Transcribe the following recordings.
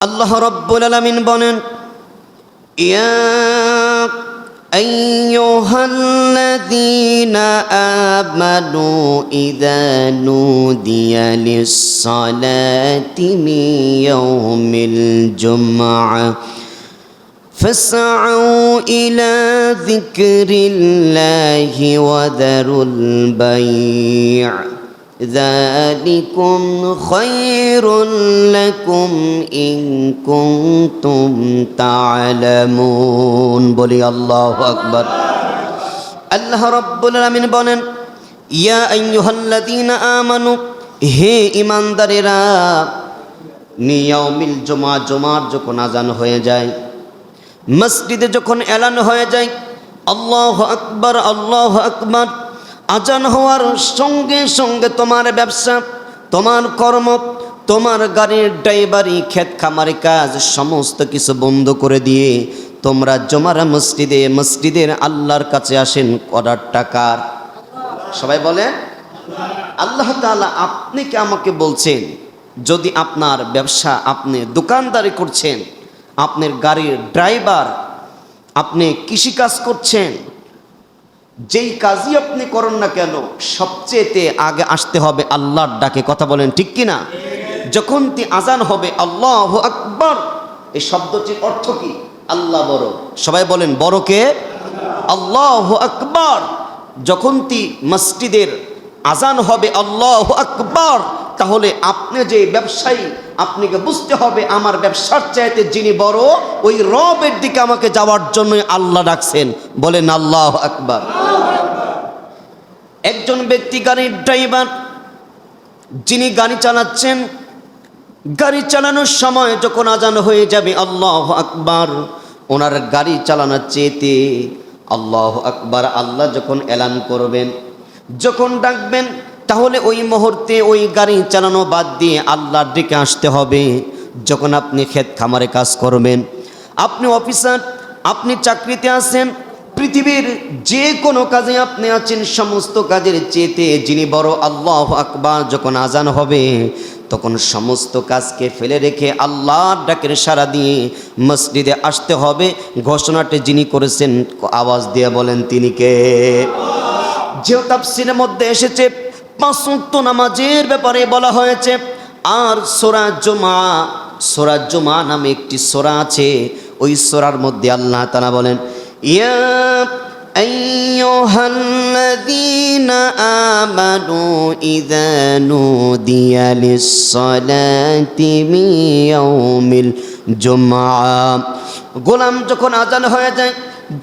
আল্লাহ রব্বুল আলামিন বলেন ইয়া أيها الذين آمنوا إذا نودي للصلاة من يوم الجمعة فاسعوا إلى ذكر الله وذروا البيع ذلكم خير لكم إن كنتم تعلمون بلي الله أكبر আল্লাহ রব্বুল আলামিন বলেন ইয়া আইয়ুহাল্লাযীনা আমানু হে ঈমানদারেরা নিয়াউমিল জুমা জুমার যখন আজান হয়ে যায় মসজিদে যখন এলান হয়ে যায় আল্লাহ আকবার আল্লাহ আকবার আজান হওয়ার সঙ্গে সঙ্গে তোমার ব্যবসা, তোমার কর্ম, তোমার গাড়ির ড্রাইভারি, ক্ষেত খামারি কাজ, সমস্ত কিছু বন্ধ করে দিয়ে তোমরা জমারা মসজিদে, মসজিদের আল্লাহর কাছে আসেন করার টাকার সবাই বলে আল্লাহ তাআলা আপনি কি আমাকে বলছেন? যদি আপনার ব্যবসা আপনি দোকানদারি করছেন, আপনার গাড়ির ড্রাইভার, আপনি কৃষিকাজ করছেন যেই কাজই আপনি করেন না কেন, সবচেয়েতে আগে আসতে হবে আল্লাহর ডাকে। কথা বলেন ঠিক কিনা? যখন তি আজান হবে, আল্লাহ আকবর, এই শব্দটির অর্থ কি? আল্লাহ বড়। সবাই বলেন, বড় কে? আল্লাহ আকবর। যখন তি মসজিদের আজান হবে, আল্লাহ আকবর তাহলে আপনি যে ব্যবসায়ী, আপনাকে বুঝতে হবে আমার ব্যবসার চাইতে যিনি বড়, ওই রবের দিকে আমাকে যাওয়ার জন্য আল্লাহ ডাকছেন। বলেন আল্লাহ আকবর। একজন ব্যক্তি গাড়ির ড্রাইভার, যিনি গাড়ি চালাচ্ছেন, গাড়ি চালানোর সময় যখন আজান হয়ে যাবে, আল্লাহ আকবার, ওনার গাড়ি চালানোর চেয়েতে আল্লাহ আকবার, আল্লাহ যখন এলান করবেন, যখন ডাকবেন তাহলে ওই মুহূর্তে ওই গাড়ি চালানো বাদ দিয়ে আল্লাহর দিকে আসতে হবে। যখন আপনি ক্ষেত খামারে কাজ করবেন, আপনি অফিসার, আপনি চাকরিতে আছেন, পৃথিবীর যে কোনো কাজে আপনি আছেন, সমস্ত কাজের চেতে যিনি বড় আল্লাহ আকবার যখন আজান হবে, তখন সমস্ত কাজকে ফেলে রেখে আল্লাহর ডাকের সারা দিয়ে মসজিদে আসতে হবে। ঘোষণাটি যিনি করেছেন, আওয়াজ দিয়ে বলেন, তিনি কে? যে তাফসিরের মধ্যে এসেছে পাঁচ ওয়াক্ত নামাজের ব্যাপারে বলা হয়েছে আর সোরা জমা সোরা জমা নামে একটি সোরা আছে ওই সোরার মধ্যে আল্লাহ তালা বলেন ইয়া أيها الذين آمنوا إذا نودي للصلاة من يوم الجمعة গোলাম যখন আজান হয়ে যায়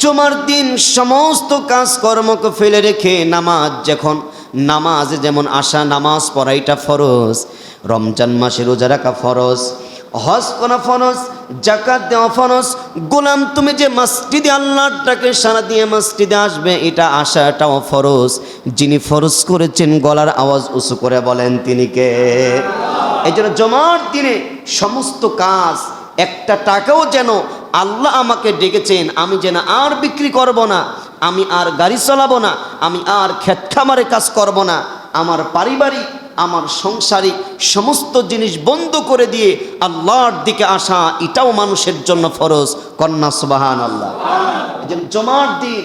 জুমার দিন সমস্ত কাজকর্মকে ফেলে রেখে নামাজ যখন নামাজ, যেমন আসা নামাজ পড়াইটা ফরজ, রমজান মাসে রোজা রাখা ফরজ, হজ করা ফরজ জাকাত দেওয়া ফরজ, গোলাম তুমি যে মসজিদে আল্লাহটাকে সারা দিয়ে মসজিদে আসবে, এটা আসাটাও ফরজ। যিনি ফরজ করেছেন, গলার আওয়াজ উঁচু করে বলেন, তিনি কে? এই জন্য জমার দিনে সমস্ত কাজ, একটা টাকাও যেন আল্লাহ আমাকে ডেকেছেন, আমি যেন আর বিক্রি করব না, আমি আর গাড়ি চালাবো না আমি আর ক্ষেত খামারে কাজ করব না। আমার পারিবারিক, আমার সংসারিক সমস্ত জিনিস বন্ধ করে দিয়ে আল্লাহর দিকে আসা, এটাও মানুষের জন্য ফরজ। কন্যা সুবাহান আল্লাহ জমার দিন,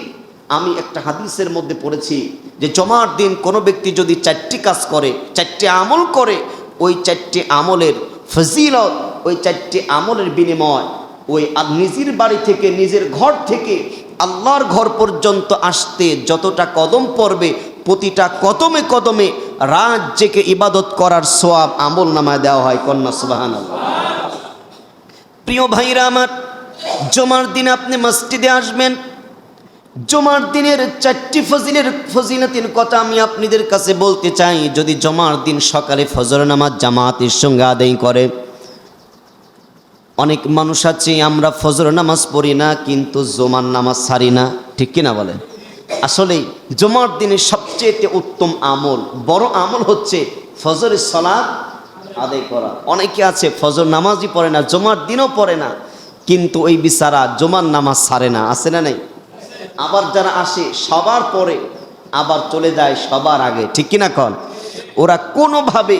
আমি একটা হাদিসের মধ্যে পড়েছি যে জমার দিন কোনো ব্যক্তি যদি চারটি কাজ করে, চারটি আমল করে, ওই চারটি আমলের ফজিলত, ওই চারটি আমলের বিনিময়, ওই নিজের বাড়ি থেকে, নিজের ঘর থেকে আল্লাহর ঘর পর্যন্ত আসতে যতটা কদম পড়বে, প্রতিটা কদমে কদমে রাত জেকে ইবাদত করার সোয়াব আমল নামায় দেওয়া হয়, কন্যা সুবাহান প্রিয় ভাইরা আমার, জমার দিনে আপনি মসজিদে আসবেন, জমার দিনের চারটি ফজিলের ফজিলতের কথা আমি আপনাদের কাছে বলতে চাই, যদি জমার দিন সকালে ফজর নামাজ জামাতের সঙ্গে আদায় করে অনেক মানুষ আছে, আমরা ফজর নামাজ পড়ি না, কিন্তু জমার নামাজ সারি না। ঠিক কিনা বলেন? আসলে জমার দিনের সবচেয়ে উত্তম আমল, বড় আমল হচ্ছে ফজরের সলাদ আদায় করা। অনেকে আছে ফজর নামাজই পড়ে না, জমার দিনও পড়ে না, কিন্তু ওই বিচারা জমার নামাজ সারে না। আছে না নাই? আবার যারা আসে, সবার পরে আবার চলে যায় সবার আগে। ঠিক কিনা কন? ওরা কোনোভাবে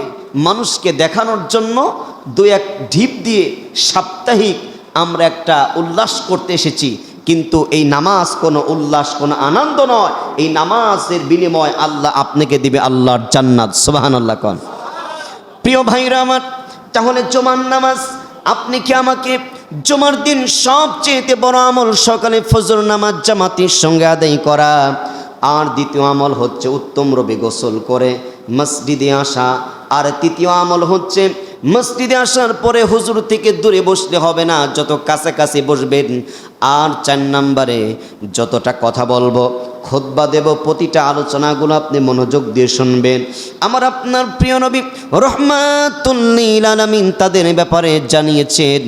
মানুষকে দেখানোর জন্য দু এক ঢিপ দিয়ে সাপ্তাহিক আমরা একটা উল্লাস করতে এসেছি। কিন্তু এই নামাজ কোনো উল্লাস, কোনো আনন্দ নয়। এই নামাজের বিনিময় আল্লাহ আপনাকে দিবে আল্লাহর জান্নাত। সুবাহান আল্লাহ কন। প্রিয় ভাইরা আমার, তাহলে জুমার নামাজ আপনি কি আমাকে জুমার দিন সবচেয়েতে বড় আমল সকালে ফজর নামাজ জামাতির সঙ্গে আদায় করা? আর দ্বিতীয় আমল হচ্ছে উত্তম রবে গোসল করে মসজিদে আসা। আর তৃতীয় আমল হচ্ছে মসজিদে আসার পরে হুজুর থেকে দূরে বসলে হবে না, যত কাছাকাছি বসবেন, আর চার নাম্বারে যতটা কথা বলব খোদবা দেব, প্রতিটা আলোচনাগুলো আপনি মনোযোগ দিয়ে শুনবেন। আমার আপনার প্রিয় নবী রহমাতুল্লিল আলামিন তাদের ব্যাপারে জানিয়েছেন,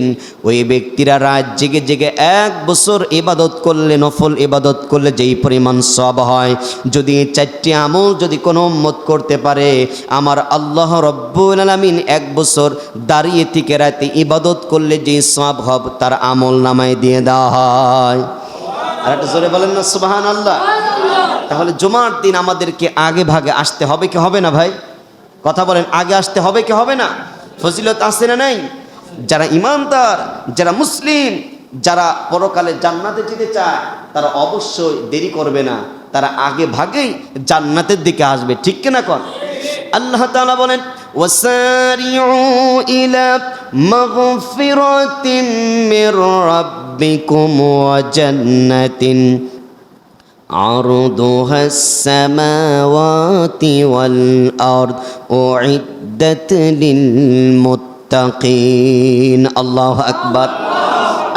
ওই ব্যক্তিরা রাত জেগে জেগে এক বছর ইবাদত করলে, নফল ইবাদত করলে যেই পরিমাণ সব হয়। যদি এই চারটি আমল যদি কোনো উম্মত করতে পারে, আমার আল্লাহ রব্বুল আলামিন এক বছর দাঁড়িয়ে থেকে রাতে ইবাদত করলে যেই সব হব, তার আমল নামায় দিয়ে দেওয়া হয়। আর একটা জোরে বলেন না সুবাহান আল্লাহ তাহলে জুমার দিন আমাদেরকে আগে ভাগে আসতে হবে কি হবে না ভাই কথা বলেন আগে আসতে হবে কি হবে না ফজিলত আছে না নাই যারা ইমানদার যারা মুসলিম যারা পরকালে জান্নাতে যেতে চায় তারা অবশ্যই দেরি করবে না তারা আগে ভাগেই জান্নাতের দিকে আসবে ঠিক কিনা কর আল্লাহ তাআলা বলেন وسارعوا إلى مغفرة من ربكم وجنة عرضها السماوات والأرض أعدت للمتقين الله أكبر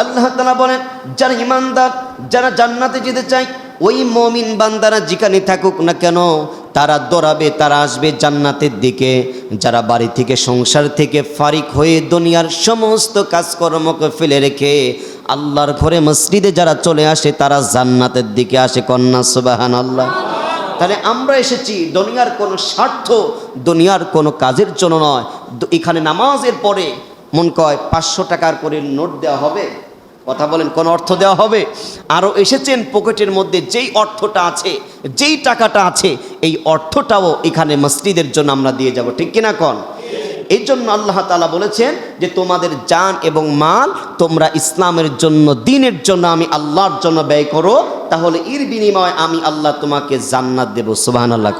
আল্লাহ তালা বলেন যারা ইমানদার যারা জান্নাতে যেতে চায় ওই মমিন বান্দারা যেখানে থাকুক না কেন তারা দৌড়াবে তারা আসবে জান্নাতের দিকে যারা বাড়ি থেকে সংসার থেকে ফারিক হয়ে দুনিয়ার সমস্ত কাজকর্মকে ফেলে রেখে আল্লাহর ঘরে মসজিদে যারা চলে আসে, তারা জান্নাতের দিকে আসে। কন্যা সুবাহান আল্লাহ তাহলে আমরা এসেছি দুনিয়ার কোনো স্বার্থ, দুনিয়ার কোনো কাজের জন্য নয়। এখানে নামাজের পরে মন কয়, পাঁচশো টাকার করে নোট দেওয়া হবে? কথা বলেন, কোন অর্থ দেওয়া হবে? আরও এসেছেন পকেটের মধ্যে যেই অর্থটা আছে, যেই টাকাটা আছে, এই অর্থটাও এখানে মসজিদের জন্য আমরা দিয়ে যাব। ঠিক কিনা কন? এই জন্য আল্লাহ তালা বলেছেন যে তোমাদের জান এবং মাল তোমরা ইসলামের জন্য, দিনের জন্য আমি আল্লাহর জন্য ব্যয় করো, তাহলে এর বিনিময়ে আমি আল্লাহ তোমাকে জান্নাত দেব। সুবাহান আল্লাহ